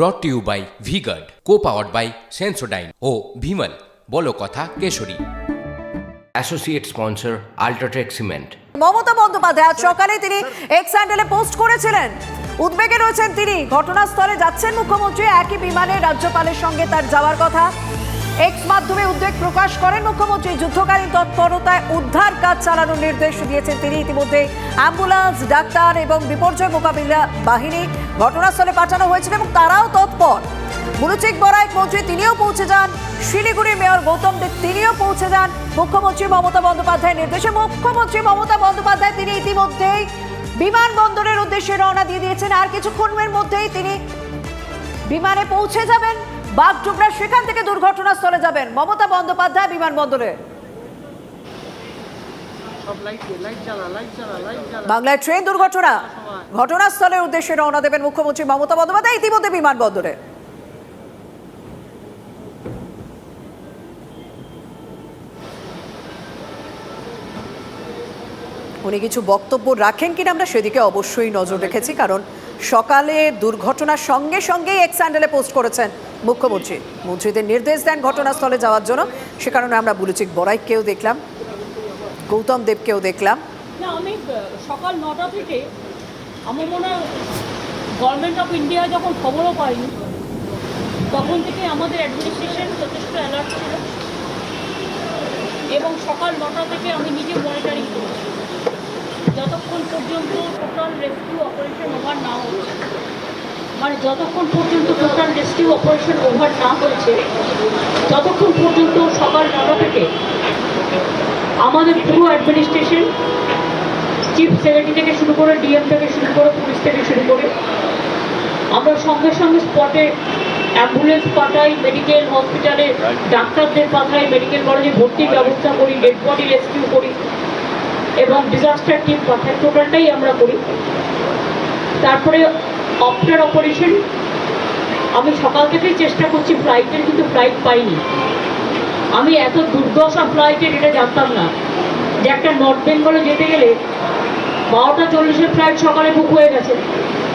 Brought to you by V Guard co powered by Sensodyne ও ভিমল বলো কথা Keshari. Associate sponsor UltraTech cement Mamata Bandyopadhyay আজ সকালে তিনি এক্স হ্যান্ডেলে পোস্ট করেছিলেন। উদ্বেগে রয়েছেন তিনি। ঘটনাস্থলে যাচ্ছেন মুখ্যমন্ত্রী। একই বিমানে রাজ্যপালের সঙ্গে তার যাওয়ার কথা। এক্স মাধ্যমে উদ্বেগ প্রকাশ করেন মুখ্যমন্ত্রী। যুদ্ধকালীন তৎপরতায় উদ্ধার কাজ চালানোর নির্দেশ দিয়েছেন তিনি। ইতিমধ্যে অ্যাম্বুলেন্স, ডাক্তার এবং বিপর্যয় মোকাবিলা বাহিনী ঘটনাস্থলে পাঠানো হয়েছিল এবং তারাও তৎপর। মুলুচিক বরাইক মন্ত্রী তিনিও পৌঁছে যান। শিলিগুড়ির মেয়র গৌতম দেব তিনিও পৌঁছে যান। মুখ্যমন্ত্রী মমতা বন্দ্যোপাধ্যায়ের নির্দেশে মুখ্যমন্ত্রী মমতা বন্দ্যোপাধ্যায় তিনি ইতিমধ্যেই বিমানবন্দরের উদ্দেশ্যে রওনা দিয়ে দিয়েছেন। আর কিছুক্ষণের মধ্যেই তিনি বিমানে পৌঁছে যাবেন। বাগডুগরা সেখান থেকে দুর্ঘটনাস্থলে যাবেন। মমতা বন্দ্যোপাধ্যায় বিমানবন্দরে। বাংলায় ট্রেন দুর্ঘটনা। ঘটনাস্থলের উদ্দেশ্যে রওনা দেবেন মুখ্যমন্ত্রী মমতা বন্দ্যোপাধ্যায়। ইতিমধ্যে বিমানবন্দরে। উনি কিছু বক্তব্য রাখেন কিনা আমরা সেদিকে অবশ্যই নজর রেখেছি কারণ সকালে দুর্ঘটনার সঙ্গে সঙ্গেই এক্স হ্যান্ডেলে পোস্ট করেছেন মুখ্যমন্ত্রী। মন্ত্রীদের নির্দেশ দেন ঘটনাস্থলে যাওয়ার জন্য। সে কারণে আমরা বুলুচিক বড়াইকেও দেখলাম, গৌতম দেবকেও দেখলাম। না, আমি সকাল নটা থেকে আমার মনে হয় গভর্নমেন্ট অফ ইন্ডিয়া যখন খবরও পাইনি, তখন থেকে আমাদের অ্যাডমিনিস্ট্রেশন যথেষ্ট অ্যালার্ট ছিল। এবং সকাল নটা থেকে আমি নিজে মনিটরিং করেছি। যতক্ষণ পর্যন্ত টোটাল রেস্কিউ অপারেশন ওভার না হচ্ছে মানে যতক্ষণ পর্যন্ত টোটাল রেস্কিউ অপারেশন ওভার না হয়েছে, ততক্ষণ পর্যন্ত সকাল নটা থেকে আমাদের পুরো অ্যাডমিনিস্ট্রেশন চিফ সেক্রেটারি থেকে শুরু করে ডিএম থেকে শুরু করে পুলিশ থেকে শুরু করে, আমরা সঙ্গে সঙ্গে স্পটে অ্যাম্বুলেন্স পাঠাই মেডিকেল হসপিটালে ডাক্তারদের পাঠাই মেডিকেল কলেজে ভর্তির ব্যবস্থা করি ডেড বডি রেস্কিউ করি। এবং ডিজাস্টার টিম পাঠাই টোটালটাই আমরা করি। তারপরে আফটার অপারেশন আমি সকাল থেকেই চেষ্টা করছি ফ্লাইটের কিন্তু ফ্লাইট পাইনি। আমি এত দুর্দশা ফ্লাইটের এটা জানতাম না। যে একটা নর্থ বেঙ্গলে যেতে গেলে বারোটা চল্লিশের ফ্লাইট সকালে বুক হয়ে গেছে।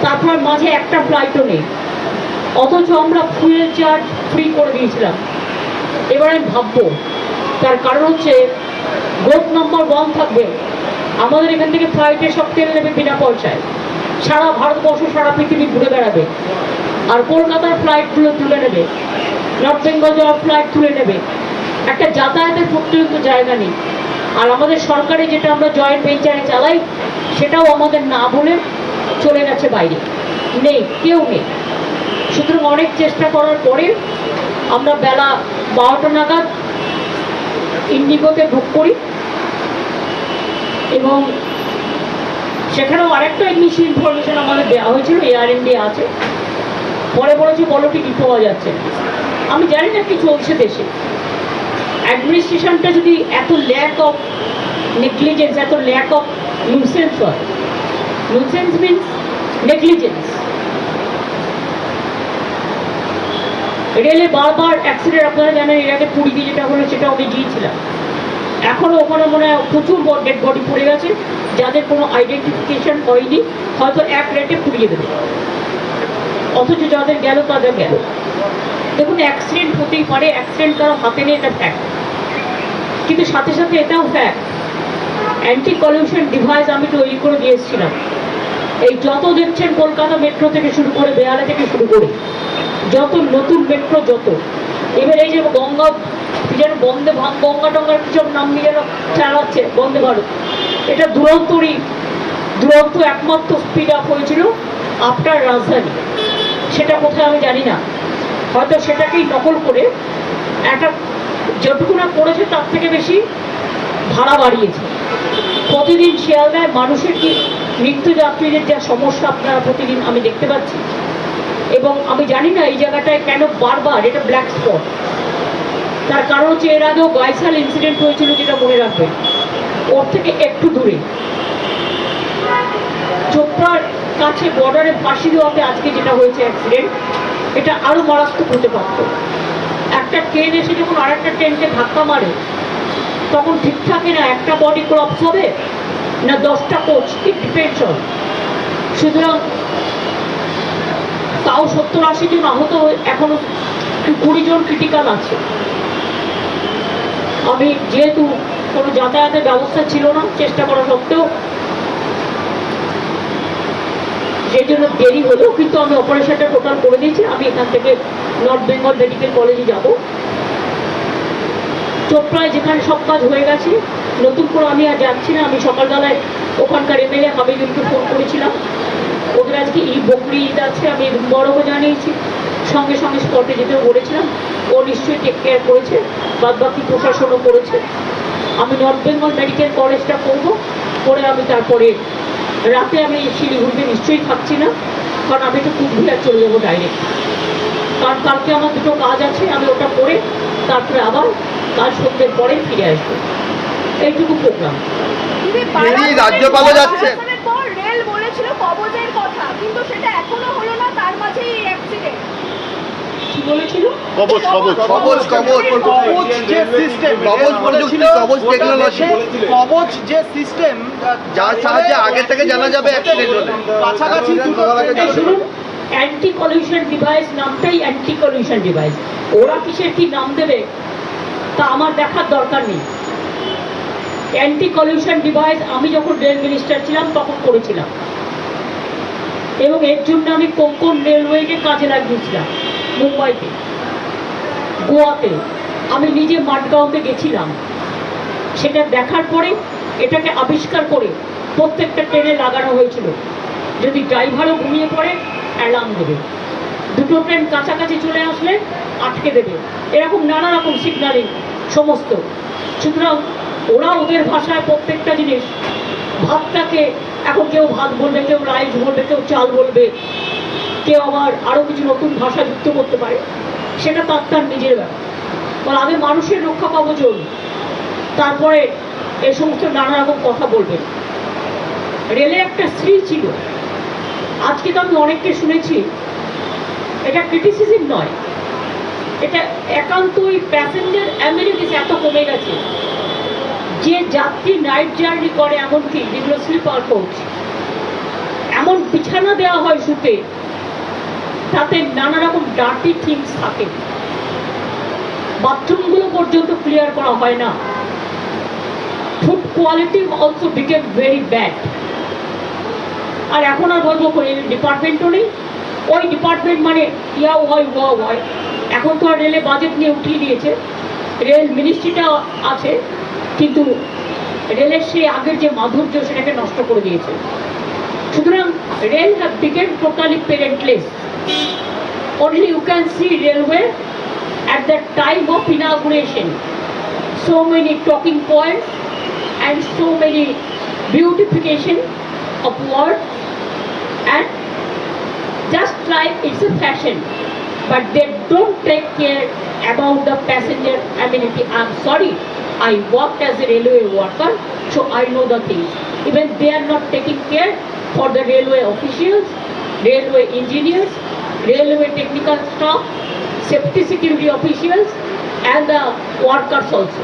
তারপর মাঝে একটা ফ্লাইটও নেই। অথচ আমরা ফুয়েল চার্জ ফ্রি করে দিয়েছিলাম। এবার আমি ভাববো, তার কারণ হচ্ছে গ্রুপ নম্বর ওয়ান থাকবে। আমাদের এখান থেকে ফ্লাইটে সব তেল নেবে বিনা পয়সায়। সারা ভারতবর্ষ, সারা পৃথিবী ঘুরে বেড়াবে। আর কলকাতার ফ্লাইটগুলো তুলে নেবে। নর্থ বেঙ্গল যাওয়ার ফ্লাইট তুলে নেবে। একটা যাতায়াতের পর্যন্ত জায়গা নেই। আর আমাদের সরকারে যেটা আমরা জয়েন্ট ভেঞ্চারে চালাই, সেটাও আমাদের না বলে চলে গেছে বাইরে। নেই, কেউ নেই। সুতরাং অনেক চেষ্টা করার পরে আমরা বেলা বারোটা নাগাদ ইন্ডিগোতে বুক করি। এবং সেখানেও আরেকটা মিস ইনফরমেশন আমাদের দেওয়া হয়েছিল এয়ার ইন্ডিয়া আছে। পরে বলেছে, বলো টিকিট পাওয়া যাচ্ছে আমি জানি না কি চলছে দেশে। অ্যাডমিনিস্ট্রেশনটা যদি এত ল্যাক অফ নেগলিজেন্স এত ল্যাক অফ নিউসেন্স হয় নিউসেন্স মিনস নেগলিজেন্স রেলে বারবার অ্যাক্সিডেন্ট আপনারা জানেন, এর আগে পুরীতে যেটা হলো, সেটা আমি গিয়েছিলাম। এখনও ওখানে মনে হয় প্রচুর ডেড বডি পড়ে গেছে, যাদের কোনো আইডেন্টিফিকেশন হয়নি, হয়তো এক রেটে পুড়িয়ে দেবে। অথচ যাদের গেল, তাদের গেল। দেখুন অ্যাক্সিডেন্ট হতেই পারে অ্যাক্সিডেন্ট কারও হাতে নেই, এটা ফ্যাক্ট কিন্তু সাথে সাথে এটাও ফ্যাক্ট অ্যান্টি পলিউশন ডিভাইস আমি তৈরি করে দিয়ে এসেছিলাম। এই যত দেখছেন কলকাতা মেট্রো থেকে শুরু করে বেহালা থেকে শুরু করে, যত নতুন মেট্রো যত। এবার এই যে গঙ্গা যেন বন্দে গঙ্গা টঙ্গার কিছু নাম নিয়ে যেন চালাচ্ছে বন্দে ভারত। এটা দুরন্তরই, দুরন্ত একমাত্র স্পিড আপ হয়েছিল আফটার রাজধানী। সেটা কোথায় আমি জানি না। হয়তো সেটাকেই নকল করে একটা যেটুকু না করেছে তার থেকে বেশি ভাড়া বাড়িয়েছে। প্রতিদিন শিয়ালদায় মানুষের কি নিত্যযাত্রীদের যা সমস্যা আপনারা প্রতিদিন আমি দেখতে পাচ্ছি। এবং আমি জানি না এই জায়গাটায় কেন বারবার এটা ব্ল্যাক স্পট তার কারণ হচ্ছে এর আগেও গাইসাল ইনসিডেন্ট হয়েছিল যেটা মনে রাখবেন। ওর থেকে একটু দূরে। চোপড়ার কাছে বর্ডারে ফাঁসি দেওয়াতে আজকে যেটা হয়েছে অ্যাক্সিডেন্ট এটা আরও মারাত্মক হতে পারত। একটা ট্রেন এসে যখন আর একটা ট্রেনকে ধাক্কা মারে, তখন ঠিকঠাকই না একটা বডি ক্রপস হবে, না দশটা কোচ ইট ডিপেন্ডস অন সুতরাং তাও সত্তর আশি জন আহত এখনও কুড়ি জন ক্রিটিক্যাল আছে। আমি যেহেতু কোনো যাতায়াতের ব্যবস্থা ছিল না, চেষ্টা করা সত্ত্বেও সেই জন্য দেরি হলেও কিন্তু আমি অপারেশনটা টোটাল করে দিয়েছি। আমি এখান থেকে নর্থ বেঙ্গল মেডিকেল কলেজে যাব। চোপড়ায় যেখানে সব কাজ হয়ে গেছে, নতুন করে আমি আর যাচ্ছি না। আমি সকালবেলায় ওখানকার এমএলএ হাবিবুলকে ফোন করেছিলাম। ওদের আজকে ঈদ বকরি ঈদ আছে, আমি বড়কে জানিয়েছি। সঙ্গে সঙ্গে স্পটে যেতেও বলেছিলাম। নিশ্চয়ই টেক কেয়ার করেছে বাদ বাকি প্রশাসনও করেছে। আমি নর্থ বেঙ্গল মেডিকেল কলেজটা করব করে আমি তারপরে রাতে আমি শিলিগুড়িতে নিশ্চয়ই থাকছি না কারণ আমি একটু কুচবিহার চলে যাব ডাইরেক্ট কারণ কালকে আমার দুটো কাজ আছে আমি ওটা করে তারপরে আবার কাল সন্ধ্যের পরে ফিরে আসব। এইটুকু প্রোগ্রাম রাজ্যপালও। রেল বলেছিল কবজের কথা কিন্তু সেটা এখনও হলো না তার মাঝেই অ্যাক্সিডেন্ট কি বলেছিল? কবচ কবচ কবচ। কবচ। কবচ যে সিস্টেম কবচ প্রযুক্তি, কবচ টেকনোলজি। কবচ যে সিস্টেম যার সাহায্যে আগে থেকে জানা যাবে অ্যাক্সিডেন্ট হলে। কাছাকাছি শুনুন অ্যান্টি কলিউশন ডিভাইস নামটাই অ্যান্টি কলিউশন ডিভাইস ওরা কিসের কি নাম দেবে তা আমার দেখার দরকার নেই। অ্যান্টি কলিউশন ডিভাইস আমি যখন রেল মিনিস্টার ছিলাম তখন করেছিলাম। এবং এর জন্য আমি কোঙ্কন রেলওয়েকে কাজে লাগিয়েছিলাম। মুম্বাইতে, গোয়াতে। আমি নিজে মাঠগাঁওতে গেছিলাম। সেটা দেখার পরে, এটাকে আবিষ্কার করে প্রত্যেকটা ট্রেনে লাগানো হয়েছিল। যদি ড্রাইভারও ঘুমিয়ে পড়ে, অ্যালার্ম দেবে। দুটো ট্রেন কাছাকাছি চলে আসলে আটকে দেবে। এরকম নানা রকম সিগন্যালিং সমস্ত। সুতরাং ওরা ওদের ভাষায় প্রত্যেকটা জিনিস, ভাতটাকে এখন কেউ ভাত বলবে, কেউ রাইস বলবে, কেউ চাল বলবে কেউ আবার আরও কিছু নতুন ভাষা যুক্ত করতে পারে, সেটা তার তার নিজের ব্যাপার। আগে মানুষের রক্ষা পাবো চল তারপরে এ সমস্ত নানা রকম কথা বলবেন রেলে একটা স্ত্রী ছিল। আজকে তো আমি অনেককে শুনেছি, এটা ক্রিটিসিজম নয়। এটা একান্তই প্যাসেঞ্জার অ্যামিনিটিস এত কমে গেছে। যে যাত্রী নাইট জার্নি করে, এমনকি যেগুলো স্লিপার কোচ এমন বিছানা দেওয়া হয় শুতে তাতে নানা রকম ডার্টি থিংস থাকে। বাথরুমগুলো পর্যন্ত ক্লিয়ার করা হয় না। Food quality also became very bad আর এখন আর বলব ডিপার্টমেন্টও নেই ওই ডিপার্টমেন্ট মানে ইয়া হয় ওয়া হয় এখন তো আর রেলে বাজেট নিয়ে উঠিয়ে দিয়েছে। রেল মিনিস্ট্রিটা আছে, কিন্তু রেলের সেই আগের যে মাধুর্য, সেটাকে নষ্ট করে দিয়েছে। সুতরাং rail have become totally parentless only you can see railway at the time of inauguration. So many talking points and so many beautification of words and just like it's a fashion. But they don't take care about the passenger amenity. I'm sorry, I worked as a railway worker, so I know the things. Even they are not taking care for the railway officials, railway engineers, railway technical staff, safety security officials, and the workers also.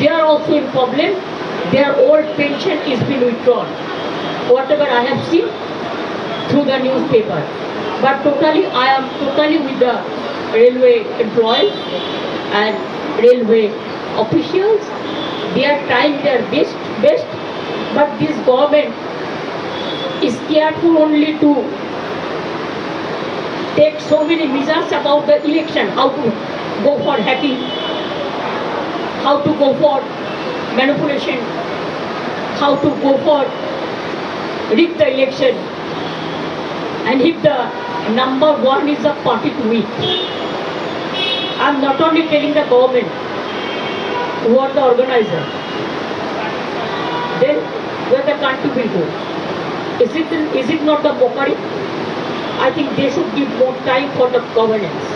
They are also in problem. Their old pension is being withdrawn. Whatever I have seen through the newspaper. But totally, I am totally with the railway employees and railway officials. They are trying their best, best, but this government is careful only to take so many measures about the election, how to go for hacking, how to go for manipulation, how to go for rig the election, and if the number one is the party to win. I'm not only telling the government who are the organizer, then where the country will go. Is it, is it not the mockery? I think they should give more time for the governance,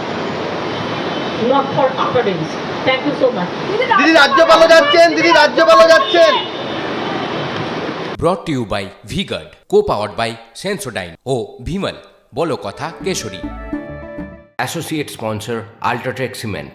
not for utterance. Thank you so much. দিদি রাজ্যপালও যাচ্ছেন? দিদি রাজ্যপালও যাচ্ছেন? Brought to you by V Guard co powered by Sensodyne ও ভিমল বলো কথা Kesari. Associate sponsor UltraTech cement